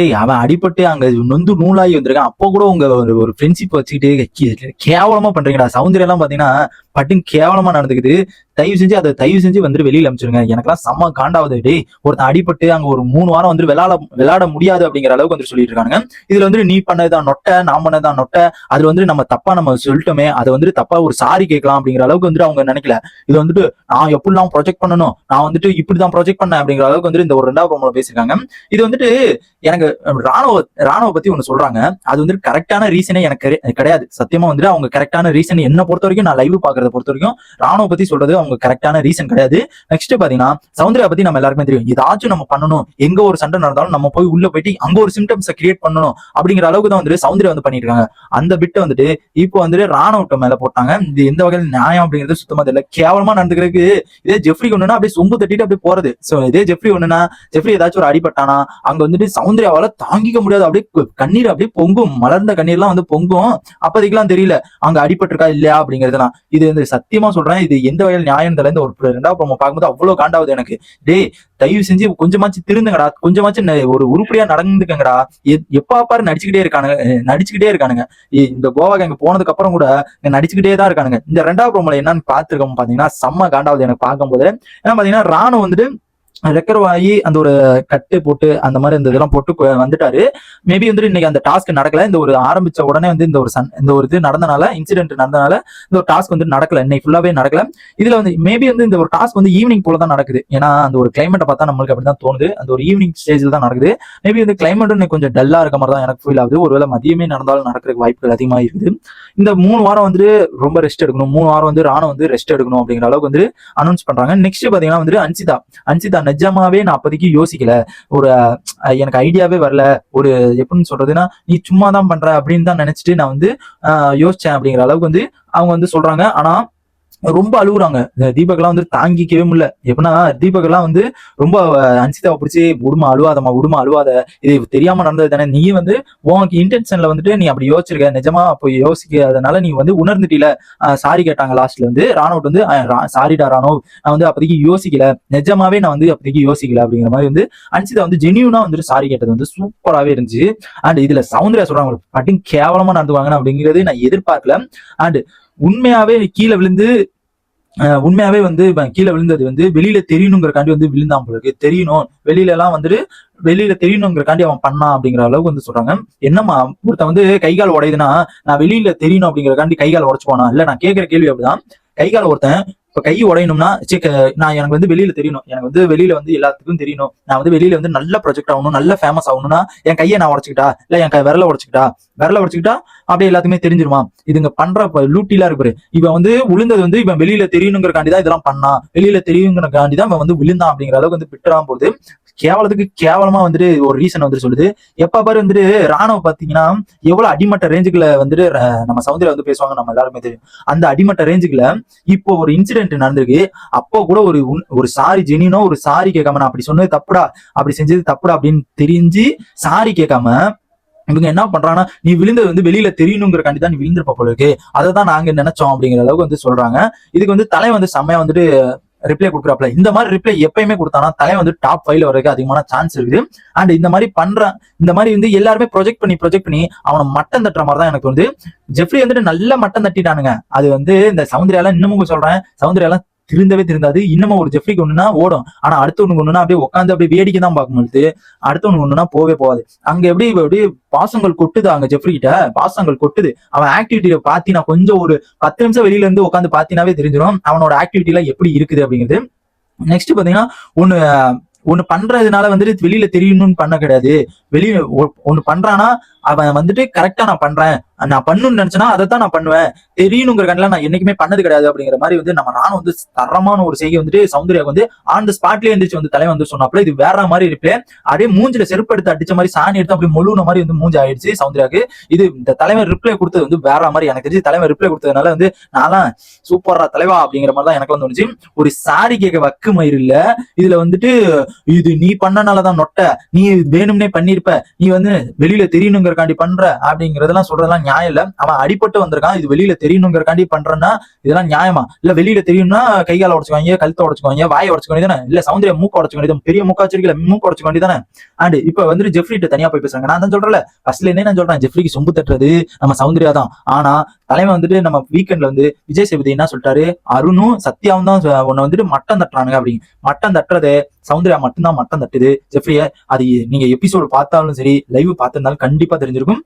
ஏய் அவன் அடிபட்டு அங்க நொந்து நூலாகி வந்திருக்கான். அப்போ கூட உங்க ஒரு ஃப்ரெண்ட்ஷிப் வச்சுக்கிட்டு கேவலமா பண்றீங்கடா. சௌந்தர்யா எல்லாம் பாத்தீங்கன்னா பட்டுன்னு கேவலமா நடந்துக்குது. தயவு செஞ்சு அதை தயவு செஞ்சு வந்துட்டு வெளியில அமைச்சிருங்க. எனக்கெல்லாம் செம்ம காண்டாவது. டே ஒருத்தன் அடிபட்டு அங்க ஒரு மூணு வாரம் வந்து விளாட விளாட முடியாது அப்படிங்கிற அளவுக்கு வந்து சொல்லிட்டு இருக்காங்க இதுல வந்து நீ பண்ணதுதான் நொட்டை நான் பண்ணதுதான் நொட்டை. அதுல வந்து நம்ம தப்பா நம்ம சொல்லிட்டோமே. அதை வந்து தப்பா ஒரு சாரி கேட்கலாம் அப்படிங்கிற அளவுக்கு வந்துட்டு அவங்க நினைக்கல. இது வந்துட்டு நான் எப்படிலாம் ப்ரொஜெக்ட் பண்ணணும்? நான் வந்துட்டு இப்படிதான் ப்ரொஜெக்ட் பண்ணேன் அப்படிங்கிற அளவுக்கு வந்துட்டு இந்த ஒரு ரெண்டாவது ப்ரோமோல பேசியிருக்காங்க. இது வந்துட்டு எனக்கு ராணுவ ராணுவ பத்தி ஒன்று சொல்றாங்க. அது வந்துட்டு கரெக்டான ரீசனே எனக்கு கிடையாது. சத்தியமா வந்துட்டு அவங்க கரெக்டான ரீசன் என்ன பொறுத்த வரைக்கும் நான் லைவ் பாக்குறத பொறுத்த வரைக்கும் ராணுவ பத்தி சொல்றது அவங்க கரெக்டான ரீசன் கிடையாது. நெக்ஸ்ட் பாத்தீங்கன்னா சௌந்தர்யா பத்தி நம்ம எல்லாருக்குமே தெரியும். ஏதாச்சும் நம்ம பண்ணணும். எங்க ஒரு சண்டை நடந்தாலும் நம்ம போய் உள்ள போயிட்டு அங்க ஒரு சிம்டம்ஸை கிரியேட் பண்ணணும் அப்படிங்கிற அளவுக்கு தான் வந்துட்டு சௌந்தர்யா வந்து பண்ணிட்டு இருக்காங்க அந்த பிட்டை வந்துட்டு இப்போ வந்துட்டு ராணுவட்டம் மேல போட்டாங்க. இது எந்த வகையில் நியாயம் அப்படிங்கிறது சுத்தமா தெரியல. கேவலமா நடந்துக்கிறதுக்கு இதே ஜெஃப்ரி ஒண்ணுனா அப்படியே சொம்பு தட்டிட்டு அப்படியே போறது. சோ இதே ஜெஃப்ரி ஒண்ணுனா ஜெஃப்ரி ஏதாச்சும் ஒரு அடிபட்டானா அங்க வந்துட்டு சௌந்தர்யாவால தாங்கிக்க முடியாது. அப்படியே கண்ணீர் அப்படியே பொங்கும். மலர்ந்த கண்ணீர்லாம் வந்து பொங்கும். அப்போதைக்கெல்லாம் தெரியல. அங்க அடிபட்டிருக்கா இல்லையா அப்படிங்கிறதுலாம். இது இந்த சத்தியமா சொல்றேன் இது எந்த வகையில் நியாயம் தெரியல இந்த ஒரு ரெண்டாவது ப்ரோமோ பார்க்கும்போது அவ்வளவு காண்டாவது எனக்கு. டேய் தயவு செஞ்சு கொஞ்சமாச்சு திருந்துங்கடா கொஞ்சமாச்சு ஒரு உருப்படியா நடந்துக்கங்கடா. எப்பா பாரு நடிச்சுக்கிட்டே இருக்கானுங்க நடிச்சுக்கிட்டே இருக்கானுங்க. இந்த கோவா கேங்க போனதுக்கு அப்புறம் கூட நடிச்சுக்கிட்டே தான் இருக்கானுங்க. இந்த ரெண்டாவது ப்ரோமோல என்னன்னு பாத்துருக்கோம் பாத்தீங்கன்னா செம்ம காண்டாவது எனக்கு பார்க்கும்போது. ஏன்னா பாத்தீங்கன்னா ராணு வந்துட்டு ரெக்கர் ஆகி அந்த ஒரு கட்டு போட்டு அந்த மாதிரி இந்த இதெல்லாம் போட்டு வந்துட்டாரு. மேபி வந்துட்டு இன்னைக்கு அந்த டாஸ்க் நடக்கல. இந்த ஒரு ஆரம்பிச்ச உடனே வந்து இந்த ஒரு சன் இந்த ஒரு இது நடந்தனால இன்சிடென்ட் நடந்தனால இந்த ஒரு டாஸ்க் வந்து நடக்கல. இன்னைக்கு ஃபுல்லாவே நடக்கல. இதுல வந்து மேபி வந்து இந்த ஒரு டாஸ்க் வந்து ஈவினிங் போல தான் நடக்குது. ஏன்னா அந்த ஒரு கிளைமேட்டை பார்த்தா நம்மளுக்கு அப்படிதான் தோணுது. அந்த ஒரு ஈவினிங் ஸ்டேஜில் தான் நடக்குது. மேபி வந்து கிளைமேட்டும் இன்னைக்கு கொஞ்சம் டல்லா இருக்க மாதிரி தான் எனக்கு ஃபீல் ஆகுது. ஒருவேளை மதியமே நடந்தாலும் நடக்கிறதுக்கு வாய்ப்புகள் அதிகமாக இருக்குது. இந்த மூணு வாரம் வந்துட்டு ரொம்ப ரெஸ்ட் எடுக்கணும். மூணு வாரம் வந்து ராணம் வந்து ரெஸ்ட் எடுக்கணும் அப்படிங்கிற அளவுக்கு வந்து அனௌன்ஸ் பண்றாங்க. நெக்ஸ்ட் பாத்தீங்கன்னா வந்துட்டு அன்சிதா. அன்சிதா நிஜமாவே நான் அப்போதைக்கு யோசிக்கல. ஒரு எனக்கு ஐடியாவே வரல. ஒரு எப்படின்னு சொல்றதுன்னா நீ சும்மா தான் பண்ற அப்படின்னு தான் நினைச்சிட்டு நான் வந்து யோசிச்சேன் அப்படிங்கிற அளவுக்கு வந்து அவங்க வந்து சொல்றாங்க. ஆனா ரொம்ப அழுகுறாங்க. தீபக்லாம் வந்து தாங்கிக்கவே முடியல. எப்படின்னா தீபக்லாம் வந்து ரொம்ப அன்சிதாவை பிடிச்சி உடுமா அழுவாதம்மா உடுமா அழுவாத. இது தெரியாம நடந்தது தானே. நீ வந்து உனக்கு இன்டென்ஷன்ல வந்துட்டு நீ அப்படி யோசிச்சிருக்க. நிஜமா அப்போ யோசிக்காதனால நீ வந்து உணர்ந்துட்டில. சாரி கேட்டாங்க லாஸ்ட்ல வந்து ராணுவட் வந்து சாரிடா ராணுவ் நான் வந்து அப்போதைக்கு யோசிக்கல. நிஜமாவே நான் வந்து அப்போதைக்கு யோசிக்கல. அப்படிங்கிற மாதிரி வந்து அன்சிதா வந்து ஜெனியூனா வந்துட்டு சாரி கேட்டது வந்து சூப்பராகவே இருந்துச்சு. அண்ட் இதுல சவுந்தர்யா சொல்றாங்க பட்டிங் கேவலமா நடந்துவாங்க அப்படிங்கிறது நான் எதிர்பார்க்கல. அண்ட் உண்மையாவே கீழே விழுந்து உண்மையாவே வந்து கீழே விழுந்தது வந்து வெளியில தெரியணுங்கிறக்காண்டி வந்து விழுந்தான் போல தெரியணும். வெளியில எல்லாம் வந்துட்டு வெளியில தெரியணுங்கிறக்காண்டி அவன் பண்ணான் அப்படிங்கிற அளவுக்கு வந்து சொல்றாங்க. என்னம்மா ஒருத்தன் வந்து கை கால் உடையுதுன்னா நான் வெளியில தெரியணும் அப்படிங்கிறக்காண்டி கை கால் உடைச்சு போனா இல்ல நான் கேட்கிற கேள்வி அப்படிதான். கை கால் ஒருத்தன் இப்போ கை உடையணும்னா சே, நான் எனக்கு வந்து வெளியில தெரியணும். எனக்கு வந்து வெளியில வந்து எல்லாத்துக்கும் தெரியணும். நான் வந்து வெளியில வந்து நல்ல ப்ரொஜெக்ட் ஆகணும் நல்ல ஃபேமஸ் ஆகணும்னா என் கையை நான் உடச்சிக்கிட்டா இல்ல என் கை விரல உடச்சிக்கிட்டா விரல உடச்சிக்கிட்டா அப்படியே எல்லாத்துக்குமே தெரிஞ்சிருமா? இதுங்க பண்ற லூட்டிலாம் இருக்கு இவன் வந்து விழுந்தது வந்து இவன் வெளியில தெரியணுங்கிறக்காண்டி தான் இதெல்லாம் பண்ணான். வெளியில தெரியுங்கிறக்காண்டி தான் இவன் வந்து விழுந்தான் அப்படிங்கிற அளவுக்கு வந்து பிட்டுறான் போது கேவலத்துக்கு கேவலமா வந்துட்டு ஒரு ரீசன் வந்து சொல்லுது. எப்ப பாரு வந்துட்டு ராணுவம் பாத்தீங்கன்னா எவ்வளவு அடிமட்ட ரேஞ்சுக்குள்ள வந்துட்டு நம்ம சவுந்தரியா வந்து பேசுவாங்க நம்ம எல்லாருமே தெரியும். அந்த அடிமட்ட ரேஞ்சுக்குள்ள இப்போ ஒரு இன்சிடென்ட் நடந்திருக்கு. அப்போ கூட ஒரு ஒரு சாரி ஜெனினோ ஒரு சாரி கேட்காம நான் அப்படி சொன்னது தப்புடா அப்படி செஞ்சது தப்புடா அப்படின்னு தெரிஞ்சு சாரி கேட்காம இவங்க என்ன பண்றாங்கன்னா நீ விழுந்தது வந்து வெளியில தெரியணுங்கிறக்காண்டி தான் நீ விழுந்திருப்ப போல இருக்கு. அதை தான் நாங்க நினைச்சோம் அப்படிங்கிற அளவுக்கு வந்து சொல்றாங்க. இதுக்கு வந்து தலை வந்து செம்மையா வந்துட்டு ரிப்ளை கொடுக்குறாப்ல இந்த மாதிரி ரிப்ளை எப்பயுமே கொடுத்தானா தலை வந்து டாப் ஃபைவ்ல வரைக்கும் அதிகமான சான்ஸ் இருக்குது. அண்ட் இந்த மாதிரி பண்ற இந்த மாதிரி வந்து எல்லாருமே ப்ரொஜெக்ட் பண்ணி ப்ரொஜெக்ட் பண்ணி அவனை மட்டம் தட்டுற மாதிரி தான் எனக்கு வந்து ஜெஃப்ரி வந்துட்டு நல்ல மட்டம் தட்டிட்டானுங்க. அது வந்து இந்த சவுந்தர்யாலாம் இன்னமும் சொல்றேன் சவுந்தர்யாலாம் திருந்தவே திருந்தாது. இன்னமும் ஒரு ஜெஃப்ரிக்கு ஒண்ணுனா ஓடும். ஆனா அடுத்தவனுக்கு ஒண்ணுனா அப்படியே உட்காந்து அப்படியே வேடிக்கை தான் பார்க்கும்போது அடுத்தவனுக்கு ஒண்ணுனா போவே போகாது. அங்க எப்படி எப்படி பாசங்கள் கொட்டுது அங்க ஜெஃப்ரி கிட்ட? பாசங்கள் கொட்டுது. அவன் ஆக்டிவிட்டியில பாத்தீங்கன்னா கொஞ்சம் ஒரு பத்து நிமிஷம் வெளியில இருந்து உட்காந்து பாத்தீங்கன்னாவே தெரிஞ்சிடும் அவனோட ஆக்டிவிட்டில எப்படி இருக்குது அப்படிங்கிறது. நெக்ஸ்ட் பாத்தீங்கன்னா ஒண்ணு ஒண்ணு பண்றதுனால வந்துட்டு வெளியில தெரியணும்னு பண்ண கிடையாது. வெளியே ஒ- பண்றானா அவன் வந்துட்டு கரெக்டா நான் பண்றேன். நான் பண்ணணும்னு நினைச்சேன்னா அதை தான் நான் பண்ணுவேன். தெரியணுங்கிற கண்ணில் நான் என்னைக்குமே பண்ணது கிடையாது அப்படிங்கிற மாதிரி வந்து நம்ம நானும் வந்து தரமான ஒரு செய்கை வந்துட்டு சௌந்தர்யாவுக்கு வந்து ஆன் த ஸ்பாட்லயே இருந்துச்சு வந்து தலைவன் வந்து சொன்னாப்புல இது வேற மாதிரி ரிப்ளே அப்படியே மூஞ்சில செருப்பு எடுத்து அடிச்ச மாதிரி சாணி எடுத்து அப்படியே முழுன மாதிரி வந்து மூஞ்சி ஆயிடுச்சு சௌந்தர்யாக்கு இது இந்த தலைவர் ரிப்ளை கொடுத்தது வந்து வேற மாதிரி எனக்கு தெரிஞ்சு தலைவர் ரிப்ளை கொடுத்ததுனால வந்து நான் சூப்பரா தலைவா அப்படிங்கிற மாதிரி தான் எனக்கு வந்து ஒரு சாரி கேட்க வக்கு மயிர் இல்ல. இதுல வந்துட்டு இது நீ பண்ணனாலதான் நொட்ட. நீ வேணும்னே பண்ணிருப்ப நீ வந்து வெளியில தெரியணுங்கிறக்காண்டி பண்ற அப்படிங்கறதெல்லாம் சொல்றதெல்லாம் நியாயம் இல்ல. அவன் அடிபட்டு வந்திருக்கான். இது வெளியில தெரியணுங்கிறக்காண்டி பண்றேன்னா இதெல்லாம் நியாயமா? இல்ல வெளியில தெரியும்னா கையால உடச்சுக்குவாங்க கழுத்தை உடச்சுக்குவாங்க வாயை உடச்சுக்க வேண்டியதானே இல்ல சௌந்தர்யா மூக்க உடச்சுக்க வேண்டியது பெரிய மூக்கா வச்சிருக்கல மூக்க உடச்சுக்க வேண்டியதானே அண்ட் இப்ப வந்துட்டு ஜெஃப்ரிட்ட தனியா போய் பேசுறாங்க. நான் தான் சொல்றேன்ல ஃபர்ஸ்ட்ல இருந்தே நான் சொல்றேன்? ஜெஃப்ரிக்கு சொம்பு தட்டுறது நம்ம சௌந்தர்யா தான். ஆனா தலைமை வந்துட்டு நம்ம வீக்கெண்ட்ல வந்து விஜய் சேபதி என்ன சொல்லிட்டாரு? அருணும் சத்யாவும் தான் உன்னை வந்துட்டு மட்டம் தட்டுறானுங்க அப்படிங்க மட்டம் தட்டுறது சௌந்தர்யா மட்டும்தான் மட்டம் தட்டுது. ஜெஃப்ரிய அது நீங்க எபிசோடு பார்த்தாலும் சரி லைவ் பார்த்திருந்தாலும் கண்டிப்பா தெரிஞ்சிருக்கும்.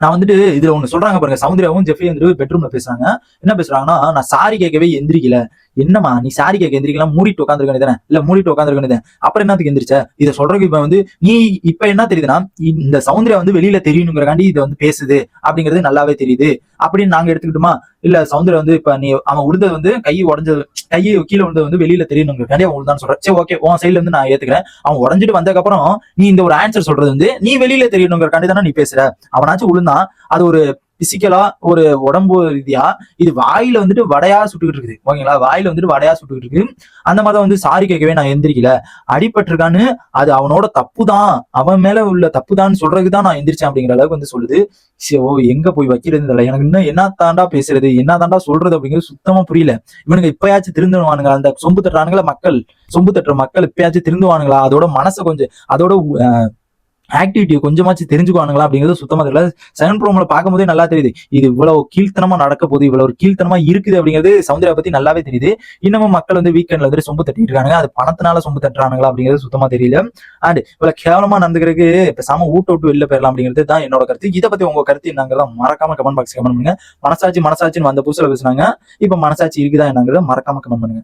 நான் வந்துட்டு இதுல ஒண்ணு சொல்றாங்க பாருங்க. சௌந்தர்யாவும் ஜெஃப்ரி வந்துட்டு பெட்ரூம்ல பேசுறாங்க. என்ன பேசுறாங்கன்னா நான் சாரி கேட்கவே எந்திரிக்கல. என்னம்மா நீ சாரி கேட்க எந்திரிக்கலாம் மூடிட்டு உட்காந்துருக்க தானே இல்ல மூடிட்டு உட்காந்துருக்க அப்புறம் என்னத்துக்கு எந்திரிச்ச? இதை சொல்றதுக்கு இப்ப வந்து நீ இப்ப என்ன தெரியுதுன்னா இந்த சௌந்தர்யா வந்து வெளியில தெரியணுங்கிறக்காண்டி இதை வந்து பேசுது. அப்படிங்கிறது நல்லாவே தெரியுது. அப்படின்னு நாங்க எடுத்துக்கிட்டோமா? இல்ல சௌந்தர்யா வந்து இப்ப நீ அவன் உழுந்தது வந்து கை உடஞ்சது கை கீழே உழுந்தது வந்து வெளியில தெரியணுங்கிறக்காண்டி அவன் தான் சொல்றேன் சரி ஓகே உன் சைடுல இருந்து நான் ஏத்துக்கிறேன். அவன் உடஞ்சிட்டு வந்ததுக்கப்புறம் நீ இந்த ஒரு ஆன்சர் சொல்றது வந்து நீ வெளியில தெரியணுங்கிறக்காண்டி தானே நீ பேசுற. அவனாச்சும் விழுந்தான் அது ஒரு பிசிக்கலா ஒரு உடம்பு ரீதியா இது வாயில வந்துட்டு வடையா சுட்டுக்கிட்டு இருக்குது. ஓகேங்களா வாயில வந்துட்டு வடையா சுட்டுக்கிட்டு இருக்கு. அந்த மாதிரி வந்து சாரி கேட்கவே நான் எந்திரிக்கல. அடிபட்டிருக்கான்னு அது அவனோட தப்பு தான் அவன் மேல உள்ள தப்பு தான் சொல்றதுக்கு தான் நான் எந்திரிச்சேன் அப்படிங்கிற அளவுக்கு வந்து சொல்லுது. சரி, ஓ எங்க போய் வைக்கிறது இல்லை எனக்கு இன்னும் என்ன தாண்டா பேசுறது? என்ன தாண்டா சொல்றது அப்படிங்கிறது சுத்தமா புரியல. இவனுங்க இப்பயாச்சும் திருந்துவானுங்க அந்த சொம்பு தட்டுறானுங்களா மக்கள்? சொம்பு தட்டுற மக்கள் இப்பயாச்சும் திருந்துவானுங்களா? அதோட மனசை கொஞ்சம் அதோட ஆக்டிவிட்டியை கொஞ்சமாச்சும் தெரிஞ்சுக்குவானுங்களா அப்படிங்கிறது சுத்தமா தெரியல. செவன் ப்ரோமில் பார்க்கும்போதே நல்லா தெரியுது. இது இவ்வளவு கீழ்த்தனமா நடக்க போகுது இவ்வளவு ஒரு கீழ்த்தனமா இருக்குது அப்படிங்கிறது சௌந்தர்யா பத்தி நல்லாவே தெரியுது. இன்னமும் மக்கள் வந்து வீக்கெண்ட்ல வந்து சொம்பு தட்டிட்டு இருக்காங்க அது பணத்தினால சொம்பு தட்டுறானுங்களா அப்படிங்கிறது சுத்தமா தெரியல. அண்ட் இவ்வளவு கேவலமா நடந்துக்கிறதுக்கு பேசாம ஊட்ட விட்டு வெளில போயிடலாம் அப்படிங்கிறது தான் என்னோட கருத்து. இதை பத்தி உங்க கருத்து என்னங்கிறத மறக்காம கமெண்ட் பாக்ஸ் கமெண்ட் பண்ணுங்க. மனசாட்சி மனசாட்சின்னு வந்த புதுசுல பேசுனாங்க. இப்ப மனசாட்சி இருக்குதா என்னங்கிறத மறக்காம கமெண்ட் பண்ணுங்க.